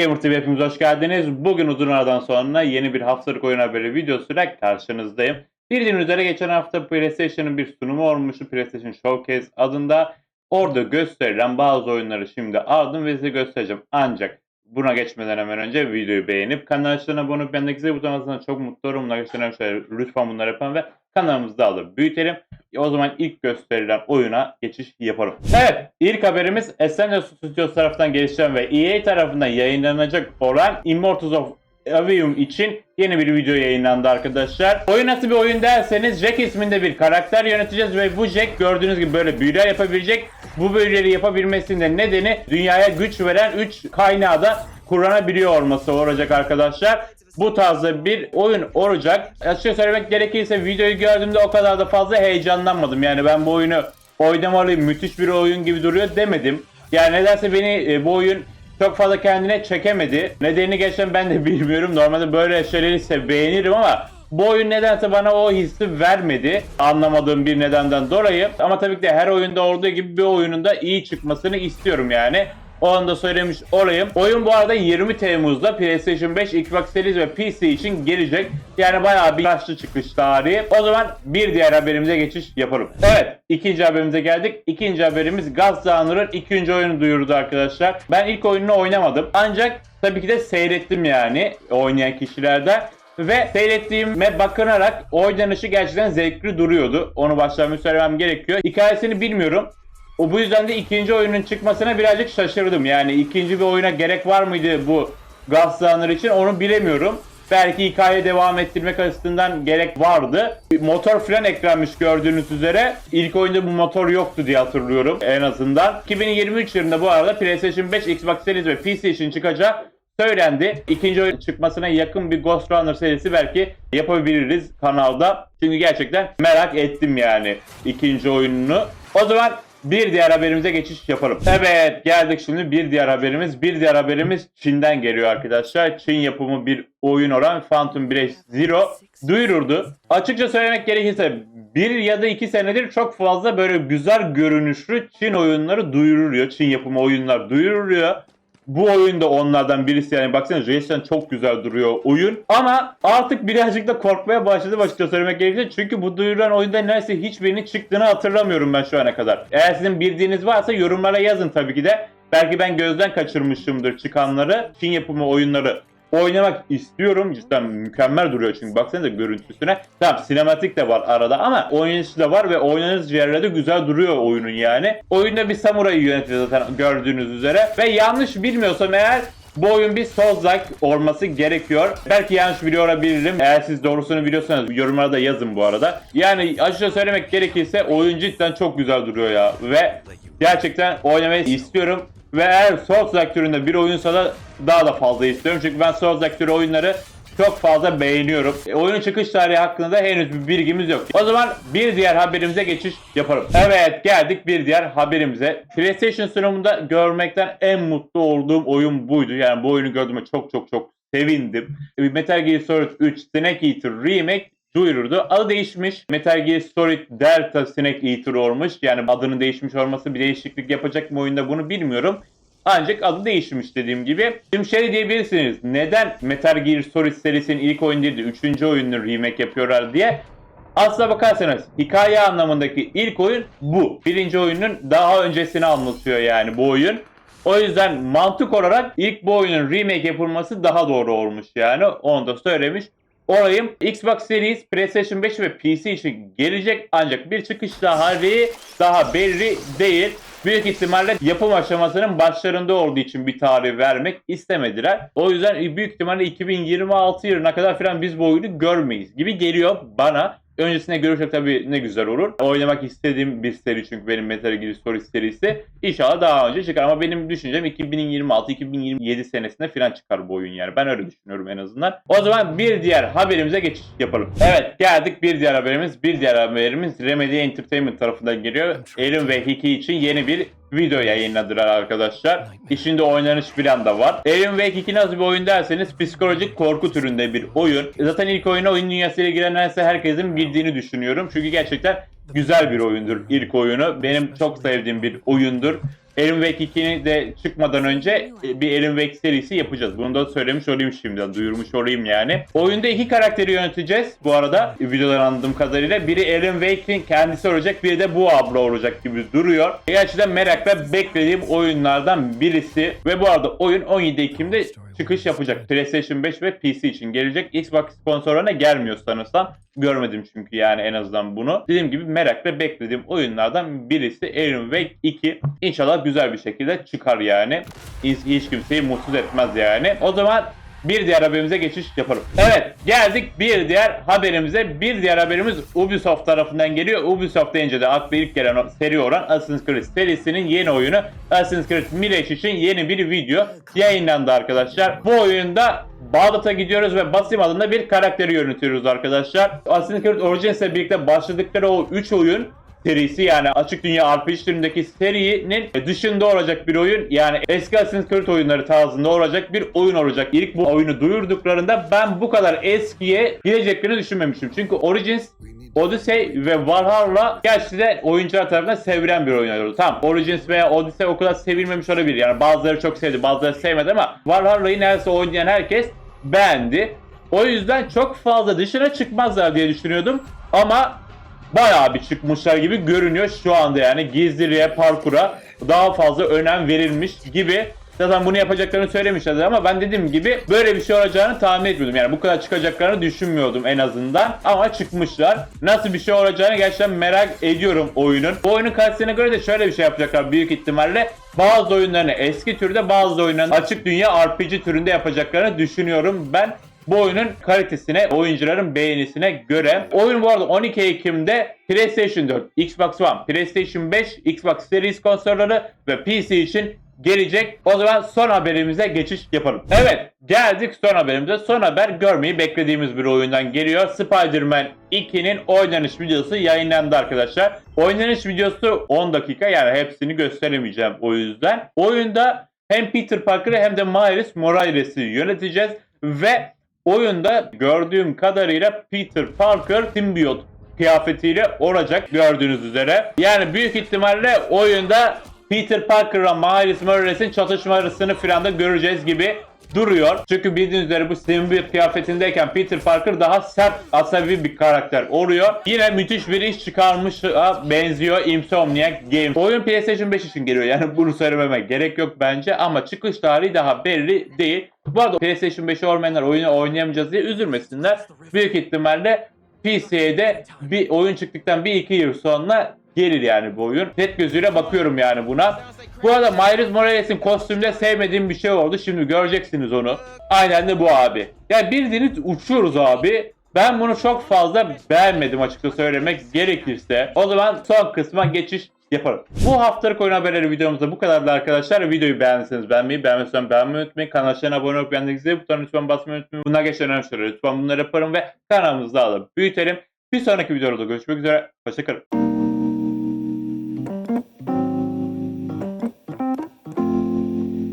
Gamer TV hepiniz hoş geldiniz. Bugün uzun aradan sonra yeni bir haftalık oyun haberi videosuyla karşınızdayım. Bildiğiniz üzere geçen hafta PlayStation'ın bir sunumu olmuştu. PlayStation Showcase adında. Orada gösterilen bazı oyunları şimdi aldım ve size göstereceğim. Ancak buna geçmeden hemen önce videoyu beğenip kanalına abone olup yanındaki zil butonuna çok mutlu olurum. Bunlar lütfen bunları yapın ve kanalımızı da alıp büyütelim. O zaman ilk gösterilen oyuna geçiş yapalım. Evet, ilk haberimiz Ascendant Studios tarafından geliştirilen ve EA tarafından yayınlanacak olan Immortals of Avium için yeni bir video yayınlandı arkadaşlar. Oyun nasıl bir oyun derseniz Jack isminde bir karakter yöneteceğiz ve bu Jack gördüğünüz gibi böyle büyüler yapabilecek. Bu büyüleri yapabilmesinin de nedeni dünyaya güç veren 3 kaynağı da kullanabiliyor olması olacak arkadaşlar. Bu tarzda bir oyun olacak. Açıkça söylemek gerekirse videoyu gördüğümde o kadar da fazla heyecanlanmadım. Yani ben bu oyunu oynamalıyım, müthiş bir oyun gibi duruyor demedim. Yani nedense beni e, bu oyun çok fazla kendine çekemedi. Nedenini gerçekten ben de bilmiyorum. Normalde böyle şeyleri ise beğenirim ama bu oyun nedense bana o hissi vermedi. Anlamadığım bir nedenden dolayı. Ama tabii ki de her oyunda olduğu gibi bir oyunun da iyi çıkmasını istiyorum yani. O anda söylemiş olayım. Oyun bu arada 20 Temmuz'da PlayStation 5, Xbox Series ve PC için gelecek. Yani bayağı bir yaşlı çıkış tarihi. O zaman bir diğer haberimize geçiş yapalım. Evet, ikinci haberimize geldik. İkinci haberimiz Gaz Dağınır'ın ikinci oyunu duyurdu arkadaşlar. Ben ilk oyununu oynamadım. Ancak tabii ki de seyrettim yani oynayan kişilerden. Ve seyrettiğime bakınarak oynanışı gerçekten zevkli duruyordu. Onu baştan söylemem gerekiyor. Hikayesini bilmiyorum. O bu yüzden de ikinci oyunun çıkmasına birazcık şaşırdım. Yani ikinci bir oyuna gerek var mıydı bu Gazlanır için onu bilemiyorum. Belki hikaye devam ettirmek açısından gerek vardı. Motor falan eklenmiş gördüğünüz üzere. İlk oyunda bu motor yoktu diye hatırlıyorum en azından. 2023 yılında bu arada PlayStation 5, Xbox Series ve PC için çıkacağı söylendi. İkinci oyun çıkmasına yakın bir Ghost Runner serisi belki yapabiliriz kanalda. Çünkü gerçekten merak ettim yani ikinci oyununu. O zaman bir diğer haberimize geçiş yapalım. Evet geldik şimdi bir diğer haberimiz. Bir diğer haberimiz Çin'den geliyor arkadaşlar. Çin yapımı bir oyun olan Phantom Breath Zero duyururdu. Açıkça söylemek gerekirse bir ya da iki senedir çok fazla böyle güzel görünüşlü Çin oyunları duyuruluyor. Çin yapımı oyunlar duyuruluyor. Bu oyun da onlardan birisi yani baksana gerçekten çok güzel duruyor oyun. Ama artık birazcık da korkmaya başladım açıkça söylemek gerekirse. Çünkü bu duyurulan oyunda neredeyse hiçbirinin çıktığını hatırlamıyorum ben şu ana kadar. Eğer sizin bildiğiniz varsa yorumlara yazın tabii ki de. Belki ben gözden kaçırmışımdır çıkanları. Çin yapımı oyunları oynamak istiyorum. Cidden mükemmel duruyor çünkü baksanıza görüntüsüne. Tamam sinematik de var arada ama oynanışı da var ve oynanış yerlerde güzel duruyor oyunun yani. Oyunda bir samurayı yönetiyor zaten gördüğünüz üzere. Ve yanlış bilmiyorsam eğer bu oyun bir Souls-like olması gerekiyor. Belki yanlış biliyor olabilirim. Eğer siz doğrusunu biliyorsanız yorumlara da yazın bu arada. Yani açıkça söylemek gerekirse oyun cidden çok güzel duruyor ya. Ve gerçekten oynamayı istiyorum. Ve eğer Souls-like türünde bir oyunsa da daha da fazla istiyorum. Çünkü ben Souls-like türü oyunları çok fazla beğeniyorum. E, oyunun çıkış tarihi hakkında da henüz bir bilgimiz yok. O zaman bir diğer haberimize geçiş yapalım. Evet geldik bir diğer haberimize. PlayStation sunumunda görmekten en mutlu olduğum oyun buydu. Yani bu oyunu gördüğüme çok çok çok sevindim. E, Metal Gear Solid 3 Snake Eater Remake duyururdu. Adı değişmiş. Metal Gear Solid Delta Snake Eater olmuş. Yani adının değişmiş olması bir değişiklik yapacak mı oyunda bunu bilmiyorum. Ancak adı değişmiş dediğim gibi. Şimdi şey diyebilirsiniz. Neden Metal Gear Solid serisinin ilk oyunu değil de 3. oyununu remake yapıyorlar diye. Aslına bakarsanız hikaye anlamındaki ilk oyun bu. Birinci oyunun daha öncesini anlatıyor yani bu oyun. O yüzden mantık olarak ilk bu oyunun remake yapılması daha doğru olmuş yani. Onu da söylemiş olayım. Xbox Series, PlayStation 5 ve PC için gelecek ancak bir çıkış tarihi daha belli değil. Büyük ihtimalle yapım aşamasının başlarında olduğu için bir tarih vermek istemediler. O yüzden büyük ihtimalle 2026 yılına kadar falan biz bu oyunu görmeyiz gibi geliyor bana. Öncesine görürsek tabii ne güzel olur. Oynamak istediğim bir seri çünkü benim Metal Gear Solid serisi. İnşallah daha önce çıkar ama benim düşüncem 2026-2027 senesinde falan çıkar bu oyun yani. Ben öyle düşünüyorum en azından. O zaman bir diğer haberimize geçiş yapalım. Evet geldik bir diğer haberimiz. Bir diğer haberimiz Remedy Entertainment tarafından geliyor. Alien ve Hiki için yeni bir video yayınladılar arkadaşlar. İçinde oynanış falan da var. Alien Wake 2 nasıl bir oyun derseniz psikolojik korku türünde bir oyun. Zaten ilk oyuna oyun dünyasıyla giren herkesin bildiğini düşünüyorum. Çünkü gerçekten güzel bir oyundur ilk oyunu. Benim çok sevdiğim bir oyundur. Alan Wake 2'ni de çıkmadan önce e, bir Alan Wake serisi yapacağız. Bunu da söylemiş olayım şimdiden, duyurmuş olayım yani. Oyunda iki karakteri yöneteceğiz bu arada videodan anladığım kadarıyla. Biri Alan Wake'in kendisi olacak, biri de bu abla olacak gibi duruyor. Gerçekten merakla beklediğim oyunlardan birisi. Ve bu arada oyun 17 Ekim'de çıkış yapacak. PlayStation 5 ve PC için gelecek. Xbox sponsorlarına gelmiyor sanırsam. Görmedim çünkü yani en azından bunu. Dediğim gibi merakla beklediğim oyunlardan birisi Alan Wake 2. İnşallah güzel bir şekilde çıkar yani. Hiç, hiç kimseyi mutsuz etmez yani. O zaman bir diğer haberimize geçiş yapalım. Evet geldik bir diğer haberimize. Bir diğer haberimiz Ubisoft tarafından geliyor. Ubisoft deyince de akla ilk gelen seri olan Assassin's Creed serisinin yeni oyunu Assassin's Creed Mirage için yeni bir video yayınlandı arkadaşlar. Bu oyunda Bağdat'a gidiyoruz ve Basim adında bir karakteri yönetiyoruz arkadaşlar. Assassin's Creed Origins ile birlikte başladıkları o 3 oyun serisi yani açık dünya RPG türündeki serinin dışında olacak bir oyun. Yani eski Assassin's Creed oyunları tarzında olacak bir oyun olacak. İlk bu oyunu duyurduklarında ben bu kadar eskiye gideceklerini düşünmemiştim. Çünkü Origins Odyssey ve Valhalla gerçekten oyuncular tarafından sevilen bir oyun oldu. Tamam Origins veya Odyssey o kadar sevilmemiş olabilir. Yani bazıları çok sevdi bazıları sevmedi ama Valhalla'yı neredeyse oynayan herkes beğendi. O yüzden çok fazla dışına çıkmazlar diye düşünüyordum. Ama bayağı bir çıkmışlar gibi görünüyor şu anda yani gizliliğe, parkura daha fazla önem verilmiş gibi. Zaten bunu yapacaklarını söylemişlerdi ama ben dediğim gibi böyle bir şey olacağını tahmin etmiyordum. Yani bu kadar çıkacaklarını düşünmüyordum en azından. Ama çıkmışlar. Nasıl bir şey olacağını gerçekten merak ediyorum oyunun. Bu oyunun kalitesine göre de şöyle bir şey yapacaklar büyük ihtimalle. Bazı oyunlarını eski türde bazı oyunlarını açık dünya RPG türünde yapacaklarını düşünüyorum ben bu oyunun kalitesine, oyuncuların beğenisine göre. Oyun bu arada 12 Ekim'de PlayStation 4, Xbox One, PlayStation 5, Xbox Series konsolları ve PC için gelecek. O zaman son haberimize geçiş yapalım. Evet geldik son haberimize. Son haber görmeyi beklediğimiz bir oyundan geliyor. Spider-Man 2'nin oynanış videosu yayınlandı arkadaşlar. Oynanış videosu 10 dakika yani hepsini gösteremeyeceğim o yüzden. Oyunda hem Peter Parker'ı hem de Miles Morales'i yöneteceğiz ve oyunda gördüğüm kadarıyla Peter Parker simbiyot kıyafetiyle olacak gördüğünüz üzere. Yani büyük ihtimalle oyunda Peter Parker ve Miles Morales'in çatışmasını filan da göreceğiz gibi duruyor. Çünkü bildiğiniz üzere bu simbiyot kıyafetindeyken Peter Parker daha sert asabi bir karakter oluyor. Yine müthiş bir iş çıkarmış benziyor Insomniac Games. Oyun PlayStation 5 için geliyor yani bunu söylememe gerek yok bence ama çıkış tarihi daha belli değil. Bu arada PlayStation 5'i olmayanlar oyunu oynayamayacağız diye üzülmesinler. Büyük ihtimalle PC'de bir oyun çıktıktan bir iki yıl sonra gelir yani bu oyun. Net gözüyle bakıyorum yani buna. Bu arada Miles Morales'in kostümde sevmediğim bir şey oldu. Şimdi göreceksiniz onu. Aynen de bu abi. Yani bildiğiniz uçuyoruz abi. Ben bunu çok fazla beğenmedim açıkça söylemek gerekirse. O zaman son kısma geçiş yapalım. Bu haftalık oyun haberleri videomuzda bu kadardı arkadaşlar. Videoyu beğendiyseniz beğenmeyi, beğenmezseniz beğenmeyi unutmayın. Kanalına abone olup yanındaki butonuna lütfen basmayı unutmayın. Bunlar geçen önemli şeyler. Lütfen bunları yaparım ve kanalımızı da alıp büyütelim. Bir sonraki videoda görüşmek üzere. Hoşçakalın.